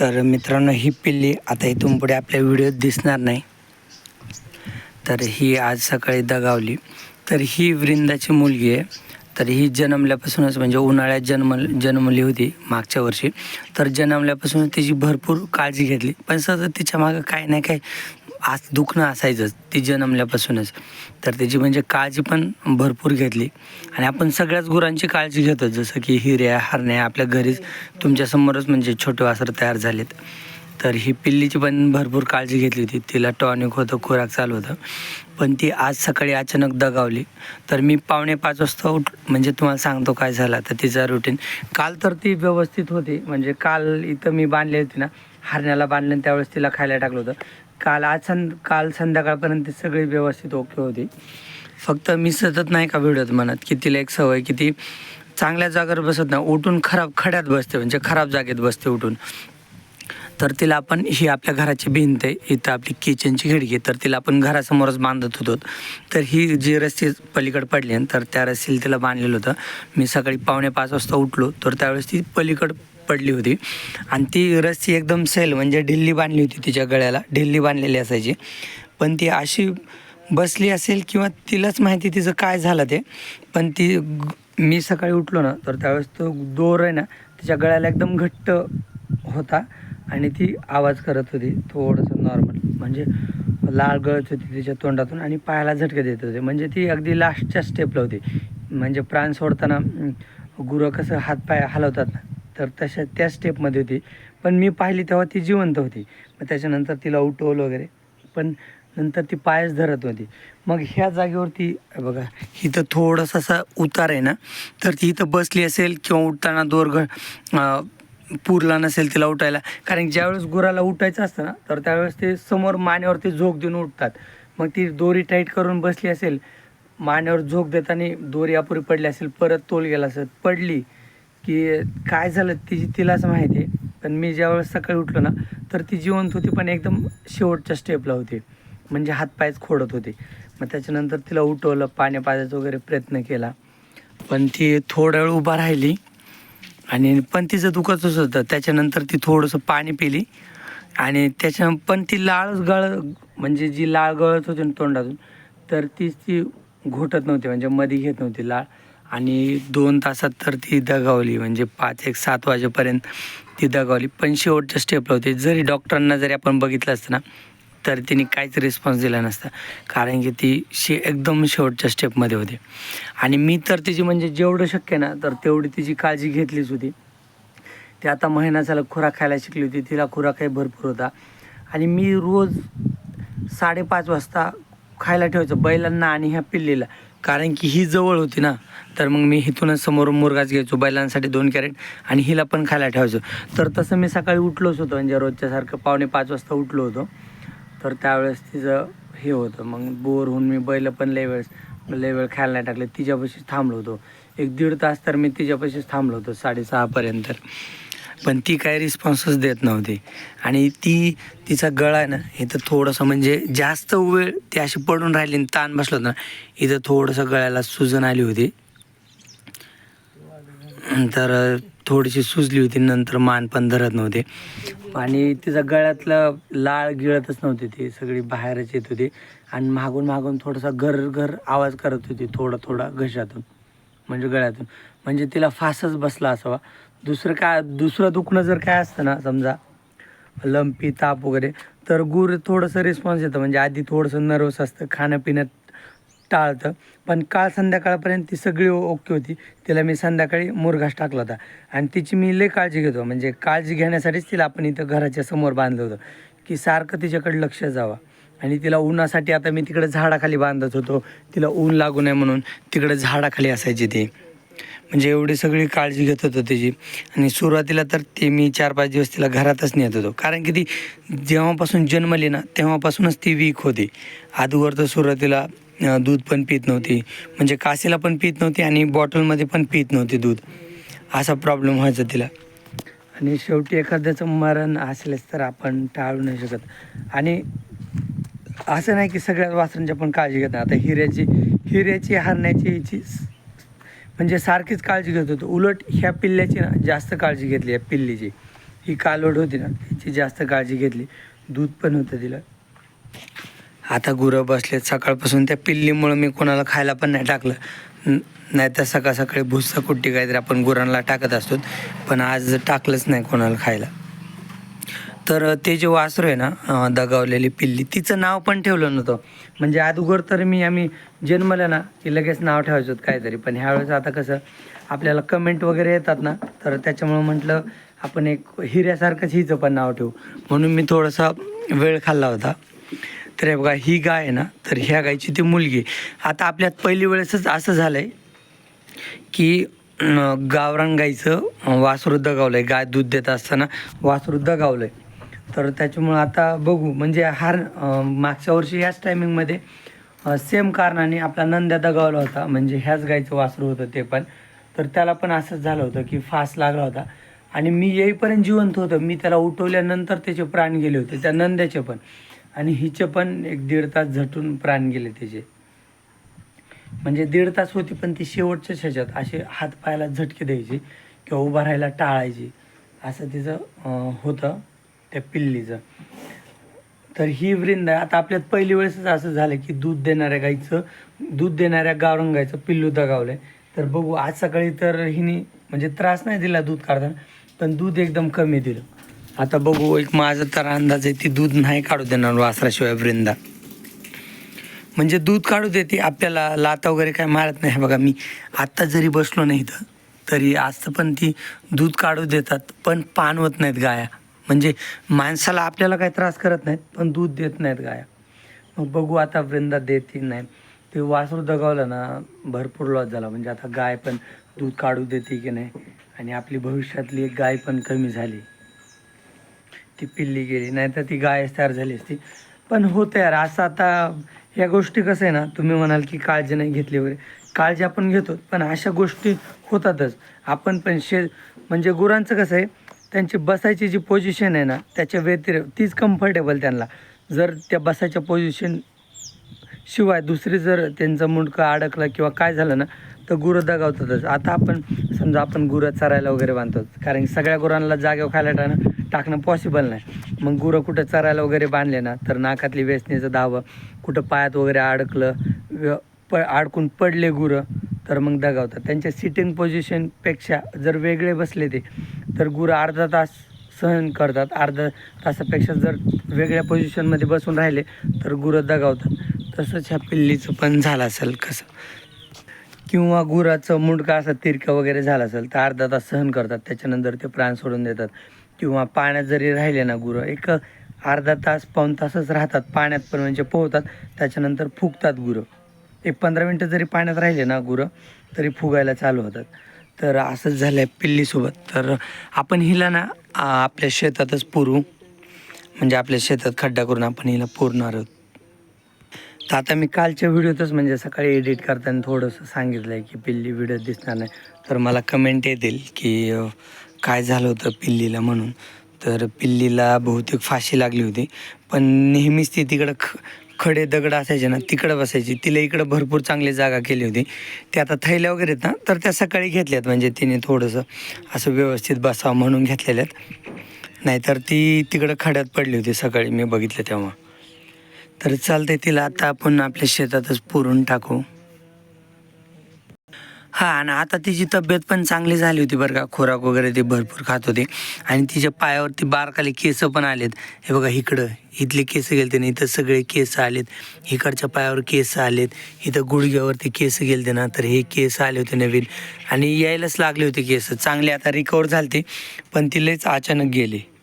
तर मित्रांनो ही पिल्ली आता इथून पुढे आपल्या व्हिडिओत दिसणार नाही. तर ही आज सकाळी दगावली. तर ही वृंदाची मुलगी आहे. तर ही जन्मल्यापासूनच म्हणजे उन्हाळ्यात जन्म जन्मली होती मागच्या वर्षी. तर जन्मल्यापासून तिची भरपूर काळजी घेतली. पण सतत तिच्या मागं काही नाही काही आज दुखणं असायचंच. ती जन्मल्यापासूनच. तर त्याची म्हणजे काळजी पण भरपूर घेतली. आणि आपण सगळ्याच गुरांची काळजी घेतो जसं की हिऱ्या हरण्या आपल्या घरीच तुमच्यासमोरच म्हणजे छोटे वासरं तयार झालेत. तर ही पिल्लीची पण भरपूर काळजी घेतली होती. तिला टॉनिक होतं खुराक चालू होतं. पण ती आज सकाळी अचानक दगावली. तर मी पावणे पाच वाजता उठ म्हणजे तुम्हाला सांगतो काय झाला. तर तिचा रुटीन काल तर ती व्यवस्थित होती. म्हणजे काल इथं मी बांधली होती ना हरण्याला बांधलं आणि त्यावेळेस तिला खायला टाकलं होतं. काल आज संध काल संध्याकाळपर्यंत सगळी व्यवस्थित ओके होती. फक्त मी सतत नाही का व्हिडिओत म्हणत की तिला एक सवय की ती चांगल्या जागेवर बसत नाही उठून खराब खड्यात बसते म्हणजे खराब जागेत बसते उठून. तर तिला आपण ही आपल्या घराची भिंत आहे इथं आपली किचनची खिडकी तर तिला आपण घरासमोरच बांधत होतो. तर ही जी रस्सी पलीकड पडली तर त्या रस्सीला तिला बांधलेलं होतं. मी सकाळी पावणे पाच वाजता उठलो तर त्यावेळेस ती पलीकड पडली होती. आणि ती रस्सी एकदम सेल म्हणजे ढिल्ली बांधली होती तिच्या गळ्याला. ढिल्ली बांधलेली असायची. पण ती अशी बसली असेल किंवा तिलाच माहिती तिचं काय झालं ते. पण ती मी सकाळी उठलो ना तर त्यावेळेस तो दोर आहे ना तिच्या गळ्याला एकदम घट्ट होता आणि ती आवाज करत होती थोडंसं नॉर्मल म्हणजे लाळ गळत होती तिच्या तोंडातून आणि पायाला झटके देत होते. म्हणजे ती अगदी लास्टच्या स्टेपला होती. म्हणजे प्राण सोडताना गुरं कसं हातपाय हलवतात ना तर तशा त्या स्टेपमध्ये होती. पण मी पाहिली तेव्हा ती जिवंत होती. मग त्याच्यानंतर तिला उठवलं वगैरे. पण नंतर ती पायच धरत होती. मग ह्या जागेवरती बघा इथं थोडंसं असा उतार आहे ना? तर ती इथं बसली असेल किंवा उठताना दोर पुरला नसेल तिला उठायला. कारण ज्यावेळेस गुराला उठायचं असतं ना तर त्यावेळेस ते समोर मानेवरती झोक देऊन उठतात. मग ती दोरी टाईट करून बसली असेल मानेवर झोक देताना दोरी अपुरी पडली असेल परत तोल गेला असेल पडली. की काय झालं तिची तिलाच माहिती आहे. पण मी ज्यावेळेस सकाळी उठलो ना तर ती जिवंत होती पण एकदम शेवटच्या स्टेपला होती. म्हणजे हातपायच खोडत होते. मग त्याच्यानंतर तिला उठवलं पाण्या पाजायचा वगैरे प्रयत्न केला. पण ती थोडा वेळ उभा राहिली आणि पण तिचं दुखतच होतं. त्याच्यानंतर ती थोडंसं पाणी पिली आणि त्याच्या पण ती लाळ गळ म्हणजे जी लाळ गळत होती ना तोंडातून तर तीच ती घोटत नव्हती म्हणजे मध्ये घेत नव्हती लाळ. आणि दोन तासात तर ती दगावली म्हणजे पाच एक सात वाजेपर्यंत ती दगावली. पण शेवटच्या स्टेपला होती. जरी डॉक्टरांना जरी आपण बघितलं असतं ना तर तिने काहीच रिस्पॉन्स दिला नसता. कारण की ती शे एकदम शेवटच्या स्टेपमध्ये होती. आणि मी तर तिची म्हणजे जेवढं शक्य ना तर तेवढी तिची काळजी घेतलीच होती. ती आता महिना झाला खुराक खायला शिकली होती. तिला खुराकही भरपूर होता. आणि मी रोज साडेपाच वाजता खायला ठेवायचं बैलांना आणि ह्या पिल्लीला. कारण की ही जवळ होती ना तर मग मी इथूनच समोरून मुरगाच घ्यायचो बैलांसाठी दोन कॅरेट आणि हिला पण खायला ठेवायचो. तर तसं मी सकाळी उठलोच होतो म्हणजे रोजच्यासारखं पावणे पाच वाजता उठलो होतो. तर त्यावेळेस तिचं हे होतं मग बोर होऊन मी बैल पण लय वेळेस लय वेळ खायला नाही टाकले तिच्यापाशीच थांबलो होतो. एक दीड तास तर मी तिच्यापाशीच थांबलो होतो साडेसहापर्यंत. पण ती काही रिस्पॉन्सच देत नव्हती. आणि ती तिचा गळा आहे ना इथं थोडंसं म्हणजे जास्त वेळ ती अशी पडून राहिली आणि ताण बसलं होतं. ना इथं थोडंसं गळ्याला सुजन आली होती. तर थोडीशी सुजली होती नंतर मान पण धरत नव्हते. आणि तिचा गळ्यातलं लाळ गिळतच नव्हती ती सगळी बाहेरच येत होती. आणि मागून मागून थोडासा घर घर आवाज करत होती थोडा थोडा घशातून म्हणजे गळ्यातून. म्हणजे तिला फासच बसला असावा. दुसरं काय दुसरं दुखणं जर काय असतं ना समजा लंपी ताप वगैरे तर गुर थोडंसं रिस्पॉन्स येतं. म्हणजे आधी थोडंसं नर्वस असतं खाणं पिणं टाळतं. पण काल संध्याकाळपर्यंत ती सगळी ओके होती. तिला मी संध्याकाळी मुरघास टाकला होता. आणि तिची मी लई काळजी घेतो. म्हणजे काळजी घेण्यासाठीच तिला आपण इथं घराच्या समोर बांधलं होतं. की सारखं तिच्याकडे लक्ष जावं. आणि तिला उन्हासाठी आता मी तिकडे झाडाखाली बांधत होतो. तिला ऊन लागू नये म्हणून तिकडे झाडाखाली असायची ती. म्हणजे एवढी सगळी काळजी घेत होतो त्याची आणि सुरुवातीला तर ते मी चार पाच दिवस तिला घरातच नेत होतो. कारण की ती जेव्हापासून जन्मली ना तेव्हापासूनच ती वीक होती. आधीवर तर सुरुवातीला दूध पण पित नव्हती. म्हणजे कासेला पण पित नव्हती आणि बॉटलमध्ये पण पित नव्हती दूध. असा प्रॉब्लेम व्हायचा तिला. आणि शेवटी एखाद्याचं मरण असलेच तर आपण टाळू नाही शकत. आणि असं नाही की सगळ्या वासरांची आपण काळजी घेत आता हिऱ्याची हिऱ्याची हरण्याची हिची म्हणजे सारखीच काळजी घेत होतो. उलट ह्या पिल्ल्याची ना जास्त काळजी घेतली या पिल्लीची. ही कालवड होती ना तिची जास्त काळजी घेतली. दूध पण होतं तिला. आता गुरं बसलेत सकाळपासून त्या पिल्लीमुळं मी कोणाला खायला पण नाही टाकलं. नाहीतर नाही तर सकाळ सकाळी भुस्सा कुट्टी काहीतरी आपण गुरांना टाकत असतो पण आज टाकलंच नाही कोणाला खायला. तर ते जे वासरू आहे ना दगावलेली पिल्ली तिचं नाव पण ठेवलं नव्हतं. म्हणजे अगोदर तर मी आम्ही जन्मलं ना की लगेच नाव ठेवायचं होतं काहीतरी. पण ह्यावेळेस आता कसं आपल्याला कमेंट वगैरे येतात ना तर त्याच्यामुळं म्हटलं आपण एक हिऱ्यासारखंच हिचं पण नाव ठेवू. म्हणून मी थोडासा वेळ खाल्ला होता. तर हे बघा ही गाय आहे ना तर ह्या गायची ती मुलगी. आता आपल्यात पहिली वेळेसच असं झालं आहे की गावरान गाईचं वासरू दगावलं आहे गाय दूध देत असताना वासरू दगावलं आहे तर त्याच्यामुळं आता बघू. म्हणजे हार मागच्या वर्षी ह्याच टायमिंगमध्ये सेम कारणाने आपला नंद्या दगावला होता. म्हणजे ह्याच गायचं वासरू होतं ते पण. तर त्याला पण असंच झालं होतं की फास लागला होता. आणि मी येईपर्यंत जिवंत होतं. मी त्याला उठवल्यानंतर त्याचे प्राण गेले होते. त्या नंद्याचे पण. आणि हिचे पण एक दीड तास झटून प्राण गेले त्याचे. म्हणजे दीड तास होती पण ती शेवटच्याच ह्याच्यात असे हात पायाला झटके द्यायची किंवा उभा राहायला टाळायची. असं तिचं होतं. त्या पिल्लीचं. तर ही वृंद आहे आता आपल्यात पहिली वेळेसच असं झालं की दूध देणाऱ्या गाईचं दूध देणाऱ्या गावरंगाईचं पिल्लू दगावलं आहे तर बघू आज सकाळी तर हिने म्हणजे त्रास नाही दिला दूध काढताना पण दूध एकदम कमी दिलं. आता बघू एक माझा तर अंदाज आहे ती दूध नाही काढू देणार वासराशिवाय वृंदा. म्हणजे दूध काढू देते आपल्याला लाता वगैरे काय मारत नाही. बघा मी आत्ता जरी बसलो नाही तर तरी आज पण ती दूध काढू देतात पण पानवत नाहीत गाया. म्हणजे माणसाला आपल्याला काही त्रास करत नाहीत पण दूध देत नाहीत गाया. मग बघू आता वृंदा देते नाही. ते वासरू दगावलं ना भरपूर लॉस झाला. म्हणजे आता गाय पण दूध काढू देते की नाही? आणि आपली भविष्यातली एक गाय पण कमी झाली. ती पिल्ली गेली नाही तर ती गाय तयार झाली असती. पण होतं यार असं आता या गोष्टी कसं आहे ना तुम्ही म्हणाल की काळजी नाही घेतली वगैरे. काळजी आपण घेतो पण अशा गोष्टी होतातच. आपण पण शे म्हणजे गुरांचं कसं आहे त्यांची बसायची जी पोझिशन आहे ना त्याच्या व्यतिरिक्त तीच कम्फर्टेबल त्यांना. जर त्या बसायच्या पोझिशन शिवाय दुसरी जर त्यांचं मुंडकं अडकलं किंवा काय झालं ना तर गुरं दगावतातच. आता आपण समजा आपण गुरं चरायला वगैरे बांधतो कारण की सगळ्या गुरांना जागेवर खायला टाकणं टाकणं पॉसिबल नाही. मग गुरं कुठं चरायला वगैरे बांधले ना तर नाकातली वेचणीचं धावं कुठं पायात वगैरे अडकलं प अडकून पडले गुरं तर मग दगावतात. त्यांच्या सिटिंग पोझिशनपेक्षा जर वेगळे बसले ते तर गुरं अर्धा तास सहन करतात. अर्धा तासापेक्षा जर वेगळ्या पोझिशनमध्ये बसून राहिले तर गुरं दगावतात. तसंच ह्या पिल्लीचं पण झालं असेल कसं? किंवा गुराचं मुंडका असं तिरकं वगैरे झालं असेल तर अर्धा तास सहन करतात. त्याच्यानंतर ते प्राण सोडून देतात. किंवा पाण्यात जरी राहिले ना गुरं एक अर्धा तास पाऊण तासच राहतात. पाण्यात पण म्हणजे पोहतात. त्याच्यानंतर फुगतात गुरं. एक पंधरा मिनटं जरी पाण्यात राहिले ना गुरं तरी फुगायला चालू होतात. तर असंच झालं आहे पिल्लीसोबत. तर आपण हिला ना आपल्या शेतातच पुरू. म्हणजे आपल्या शेतात खड्डा करून आपण हिला पुरणार आहोत. तर आता मी कालच्या व्हिडिओतच म्हणजे सकाळी एडिट करताना थोडंसं सांगितलं आहे की पिल्ली व्हिडिओ दिसणार नाही. तर मला कमेंट येतील की काय झालं होतं पिल्लीला म्हणून. तर पिल्लीला बहुतेक फाशी लागली होती. पण नेहमीच ती तिकडं ख खडे दगड असायचे ना तिकडं बसायची. तिला इकडं भरपूर चांगली जागा केली होती. ते आता थैल्या वगैरे आहेत ना तर त्या सकाळी घेतल्यात. म्हणजे तिने थोडंसं असं व्यवस्थित बसावं म्हणून घेतलेल्या आहेत. नाहीतर ती तिकडं खड्यात पडली होती सकाळी. मी बघितलं तेव्हा. तर चालतंय तिला आता आपण आपल्या शेतातच पुरून टाकू. हा आणि आता तिची तब्येत पण चांगली झाली होती बरं का. खोराक वगैरे ती भरपूर खात होती. आणि तिच्या पायावरती बारकाले केस पण आलेत. हे बघा इकडं इथले केस गेलते ना इथं सगळे केस आलेत. इकडच्या पायावर केस आलेत. इथं गुडघ्यावरती केस गेलते ना तर हे केस आले होते नवीन. आणि यायलाच लागले होते केस. चांगले आता रिकवर झालते पण ती लयच अचानक गेले.